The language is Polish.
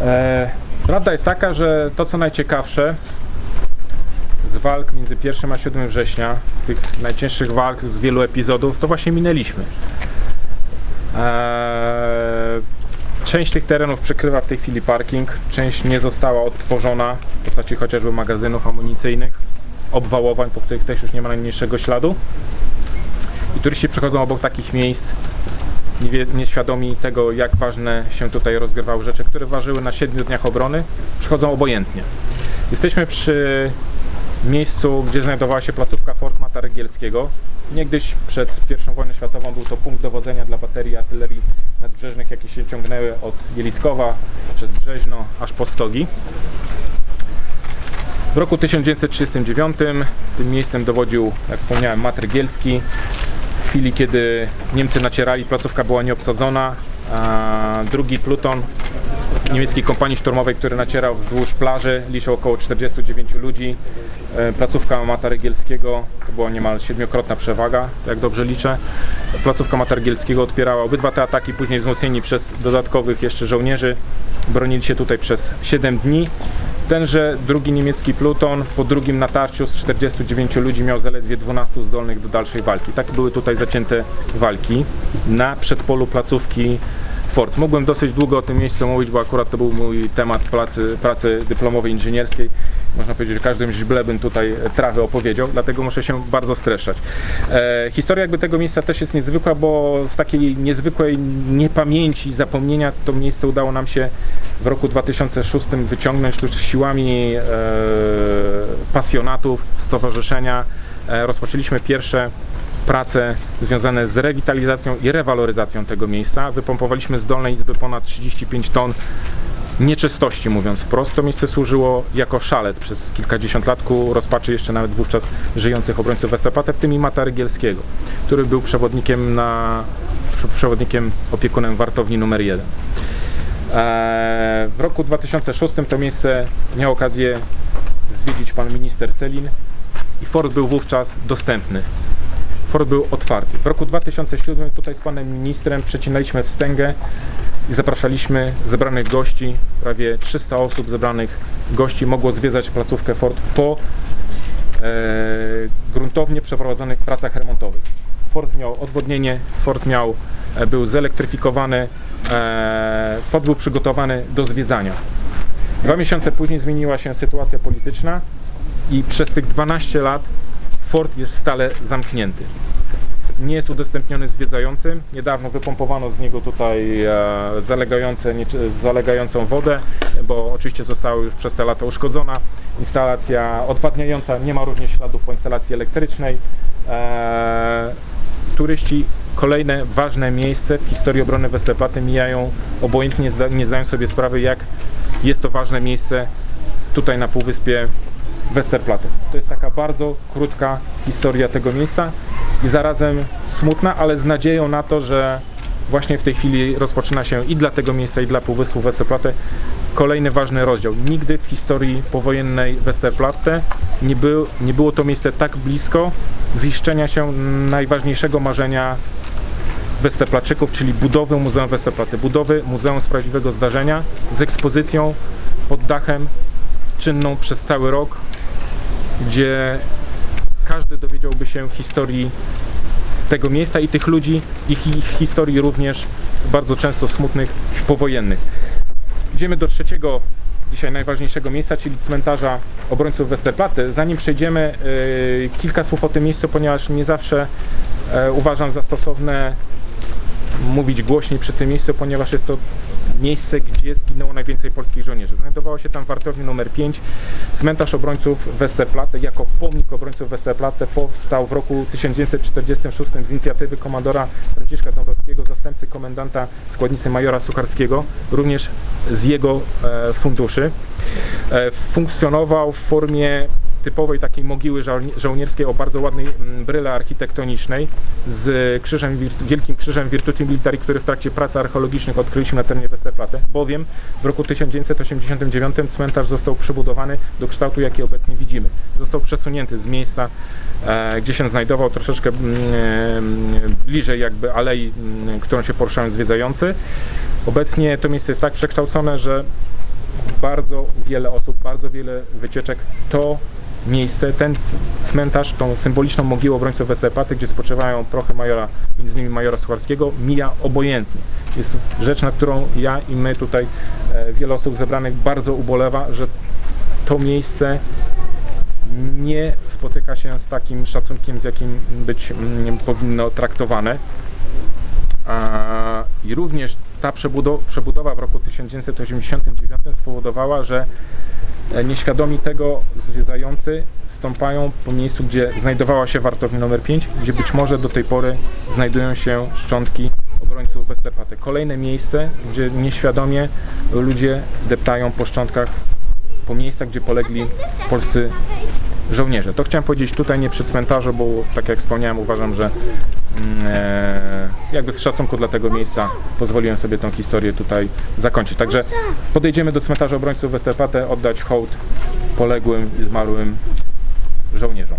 E, prawda jest taka, że to co najciekawsze z walk między 1 a 7 września, z tych najcięższych walk, z wielu epizodów, to właśnie minęliśmy. Eee, część tych terenów przykrywa w tej chwili parking, część nie została odtworzona w postaci chociażby magazynów amunicyjnych, obwałowań, po których też już nie ma najmniejszego śladu. I turyści przechodzą obok takich miejsc, nie nieświadomi tego, jak ważne się tutaj rozgrywały rzeczy, które ważyły na 7 dniach obrony, przychodzą obojętnie. Jesteśmy przy miejscu, gdzie znajdowała się placówka Fort Matarygielskiego. Niegdyś przed I wojną światową był to punkt dowodzenia dla baterii artylerii nadbrzeżnych, jakie się ciągnęły od Jelitkowa przez Brzeźno aż po Stogi. W roku 1939 tym miejscem dowodził, jak wspomniałem, Matrygielski. Chwili, kiedy Niemcy nacierali, placówka była nieobsadzona. Drugi pluton niemieckiej kompanii szturmowej, który nacierał wzdłuż plaży, liczył około 49 ludzi. E, Placówka Matarygielskiego to była niemal siedmiokrotna przewaga, jak dobrze liczę. Placówka Matarygielskiego odpierała obydwa te ataki, później wzmocnieni przez dodatkowych jeszcze żołnierzy. Bronili się tutaj przez 7 dni. Tenże drugi niemiecki pluton po drugim natarciu z 49 ludzi miał zaledwie 12 zdolnych do dalszej walki. Takie były tutaj zacięte walki na przedpolu placówki Mógłbym dosyć długo o tym miejscu mówić, bo akurat to był mój temat pracy, pracy dyplomowej inżynierskiej. Można powiedzieć, że każdym źle bym tutaj trawy opowiedział, dlatego muszę się bardzo streszczać. E, historia jakby tego miejsca też jest niezwykła, bo z takiej niezwykłej niepamięci, zapomnienia to miejsce udało nam się w roku 2006 wyciągnąć tu siłami e, pasjonatów, stowarzyszenia. E, rozpoczęliśmy pierwsze prace związane z rewitalizacją i rewaloryzacją tego miejsca. Wypompowaliśmy z dolnej izby ponad 35 ton nieczystości, mówiąc wprost. To miejsce służyło jako szalet przez kilkadziesiąt lat ku rozpaczy jeszcze nawet wówczas żyjących obrońców Westerplatte, w tym i Mata Rygielskiego, który był przewodnikiem, na, prze- przewodnikiem opiekunem wartowni numer 1. Eee, W roku 2006 to miejsce miał okazję zwiedzić pan minister Selin i fort był wówczas dostępny. Fort był otwarty. W roku 2007 tutaj z panem ministrem przecinaliśmy wstęgę i zapraszaliśmy zebranych gości. Prawie 300 osób zebranych gości mogło zwiedzać placówkę Fort po e, gruntownie przeprowadzonych pracach remontowych. Fort miał odwodnienie, fort miał, e, był zelektryfikowany, e, fort był przygotowany do zwiedzania. Dwa miesiące później zmieniła się sytuacja polityczna i przez tych 12 lat fort jest stale zamknięty. Nie jest udostępniony zwiedzającym. Niedawno wypompowano z niego tutaj e, zalegające, zalegającą wodę, bo oczywiście została już przez te lata uszkodzona. Instalacja odwadniająca, nie ma również śladów po instalacji elektrycznej. E, turyści kolejne ważne miejsce w historii obrony Westerplatte mijają obojętnie, nie zdają sobie sprawy, jak jest to ważne miejsce tutaj na Półwyspie Westerplatte. To jest taka bardzo krótka historia tego miejsca i zarazem smutna, ale z nadzieją na to, że właśnie w tej chwili rozpoczyna się i dla tego miejsca, i dla Półwyspu Westerplatte kolejny ważny rozdział. Nigdy w historii powojennej Westerplatte nie, był, nie było to miejsce tak blisko ziszczenia się najważniejszego marzenia Westerplaczyków, czyli budowy Muzeum Westerplatte, budowy Muzeum Sprawiedliwego Zdarzenia z ekspozycją pod dachem czynną przez cały rok, gdzie każdy dowiedziałby się historii tego miejsca i tych ludzi, ich, ich historii również bardzo często smutnych, powojennych. Idziemy do trzeciego, dzisiaj najważniejszego miejsca, czyli cmentarza obrońców Westerplatte. Zanim przejdziemy, yy, kilka słów o tym miejscu, ponieważ nie zawsze e, uważam za stosowne mówić głośniej przy tym miejscu, ponieważ jest to miejsce, gdzie zginęło najwięcej polskich żołnierzy. Znajdowało się tam wartownia numer 5. Cmentarz obrońców Westerplatte jako pomnik obrońców Westerplatte powstał w roku 1946 z inicjatywy komandora Franciszka Dąbrowskiego, zastępcy komendanta składnicy majora Sucharskiego, również z jego e, funduszy. E, funkcjonował w formie typowej takiej mogiły żołni- żołnierskiej o bardzo ładnej mm, bryle architektonicznej z krzyżem, wielkim krzyżem Virtuti Militari, który w trakcie prac archeologicznych odkryliśmy na terenie Westerplatte, bowiem w roku 1989 cmentarz został przebudowany do kształtu, jaki obecnie widzimy. Został przesunięty z miejsca, e, gdzie się znajdował troszeczkę mm, e, bliżej jakby alei, mm, którą się poruszają zwiedzający. Obecnie to miejsce jest tak przekształcone, że bardzo wiele osób, bardzo wiele wycieczek. To miejsce, ten cmentarz, tą symboliczną mogiłę obrońców Westerplatte, gdzie spoczywają prochy majora, między innymi majora Sucharskiego, mija obojętnie. Jest rzecz, na którą ja i my tutaj, e, wiele osób zebranych bardzo ubolewa, że to miejsce nie spotyka się z takim szacunkiem, z jakim być mm, powinno traktowane. I również ta przebudowa, w roku 1989 spowodowała, że nieświadomi tego zwiedzający stąpają po miejscu, gdzie znajdowała się wartownia numer 5, gdzie być może do tej pory znajdują się szczątki obrońców Westerplatte. Kolejne miejsce, gdzie nieświadomie ludzie deptają po szczątkach, po miejscach, gdzie polegli polscy żołnierze. To chciałem powiedzieć tutaj nie przy cmentarzu, bo tak jak wspomniałem, uważam, że mm, e, jakby z szacunku dla tego miejsca pozwoliłem sobie tą historię tutaj zakończyć. Także podejdziemy do cmentarza obrońców Westerplatte, oddać hołd poległym i zmarłym żołnierzom.